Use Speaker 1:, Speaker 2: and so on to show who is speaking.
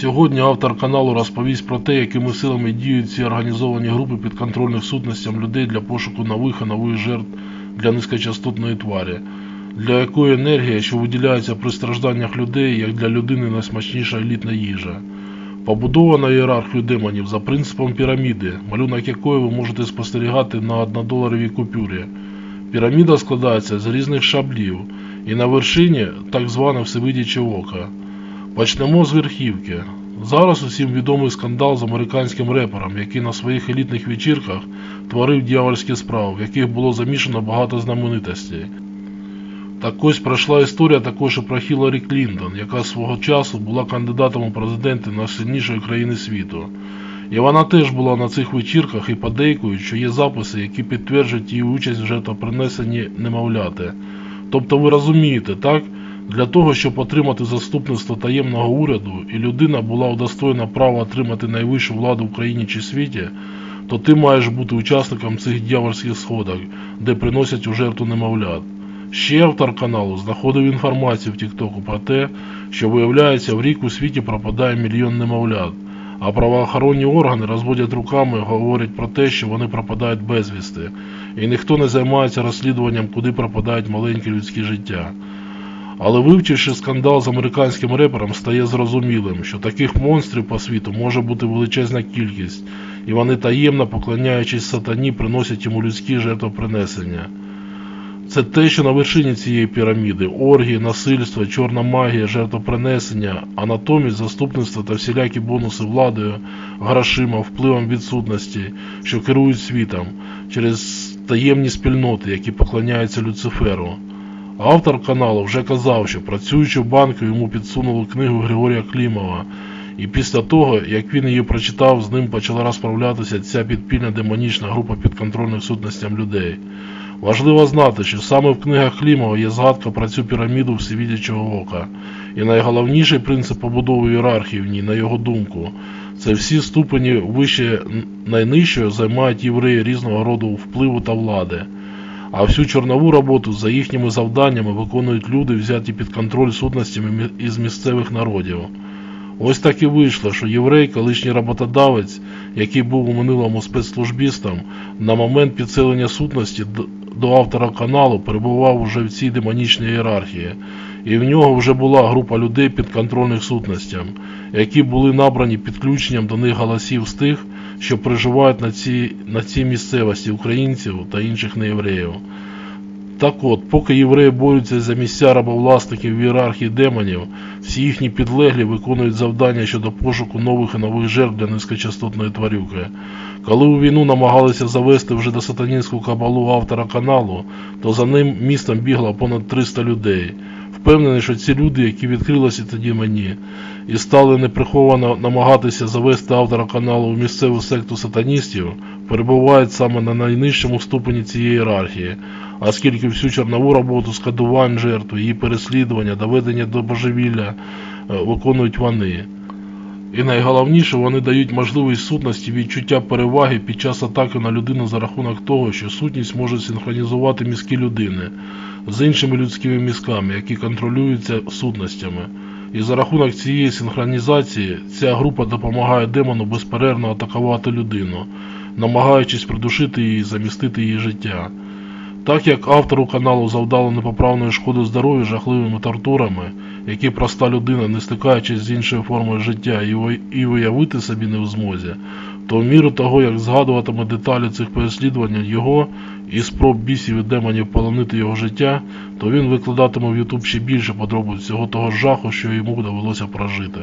Speaker 1: Сьогодні автор каналу розповість про те, якими силами діють ці організовані групи підконтрольних сутностям людей для пошуку нових і нових жертв для низькочастотної тварі, для якої енергія, що виділяється при стражданнях людей, як для людини найсмачніша елітна їжа. Побудована ієрархію демонів за принципом піраміди, малюнок якої ви можете спостерігати на 1-доларовій купюрі. Піраміда складається з різних шаблів, і на вершині так зване всевидяче око. Почнемо з верхівки. Зараз усім відомий скандал з американським репером, який на своїх елітних вечірках творив дьявольські справи, в яких було замішано багато знаменитостей. Так ось пройшла історія також і про Хіларі Клінтон, яка свого часу була кандидатом у президенти найсильнішої країни світу. І вона теж була на цих вечірках і подейкують, що є записи, які підтверджують її участь в жертвопринесенні немовляти. Тобто ви розумієте, так? Для того, щоб отримати заступництво таємного уряду, і людина була удостоєна права отримати найвищу владу в країні чи світі, то ти маєш бути учасником цих дьявольських сходок, де приносять у жертву немовлят. Ще автор каналу знаходив інформацію в Тіктоку про те, що виявляється в рік у світі пропадає мільйон немовлят, а правоохоронні органи розводять руками і говорять про те, що вони пропадають безвісти, і ніхто не займається розслідуванням, куди пропадають маленькі людські життя. Але вивчивши скандал з американським репером, стає зрозумілим, що таких монстрів по світу може бути величезна кількість, і вони таємно, поклоняючись сатані, приносять йому людські жертвопринесення. Це те, що на вершині цієї піраміди оргії, насильство, чорна магія, жертвопринесення, а натомість заступництво та всілякі бонуси владою, грошима, впливом відсутності, що керують світом через таємні спільноти, які поклоняються Люциферу. Автор каналу вже казав, що працюючи в банку йому підсунули книгу Григорія Клімова, і після того, як він її прочитав, з ним почала розправлятися ця підпільна демонічна група підконтрольних сутностям людей. Важливо знати, що саме в книгах Клімова є згадка про цю піраміду всевідячого ока. І найголовніший принцип побудови ієрархії в ній, на його думку, це всі ступені вище найнижчого займають євреї різного роду впливу та влади. А всю чорнову роботу за їхніми завданнями виконують люди, взяті під контроль сутностями із місцевих народів. Ось так і вийшло, що єврей, колишній роботодавець, який був у минулому спецслужбістом, на момент підселення сутності до автора каналу перебував уже в цій демонічній ієрархії, і в нього вже була група людей підконтрольних сутностям, які були набрані підключенням до них голосів з тих, що проживають на цій, на цій місцевості українців та інших неєвреїв. Так от, поки євреї борються за місця рабовласників в ієрархії демонів, всі їхні підлеглі виконують завдання щодо пошуку нових і нових жертв для низькочастотної тварюки. Коли у війну намагалися завести вже до сатанінську кабалу автора каналу, то за ним містом бігло понад 300 людей. Впевнений, що ці люди, які відкрилися тоді мені, і стали неприховано намагатися завести автора каналу в місцеву секту сатаністів, перебувають саме на найнижчому ступені цієї ієрархії, оскільки всю чорнову роботу з кодувань жертви, її переслідування, доведення до божевілля е, виконують вони. І найголовніше, вони дають можливість сутності відчуття переваги під час атаки на людину за рахунок того, що сутність може синхронізувати мізки людини з іншими людськими мізками, які контролюються сутностями. І за рахунок цієї синхронізації ця група допомагає демону безперервно атакувати людину, намагаючись придушити її і замістити її життя. Так як автору каналу завдало непоправної шкоди здоров'ю жахливими тортурами, які проста людина, не стикаючись з іншою формою життя і уявити собі не в змозі, то в міру того, як згадуватиме деталі цих переслідувань його і спроб бісів і демонів полонити його життя, то він викладатиме в Ютуб ще більше подробиць всього того жаху, що йому довелося прожити.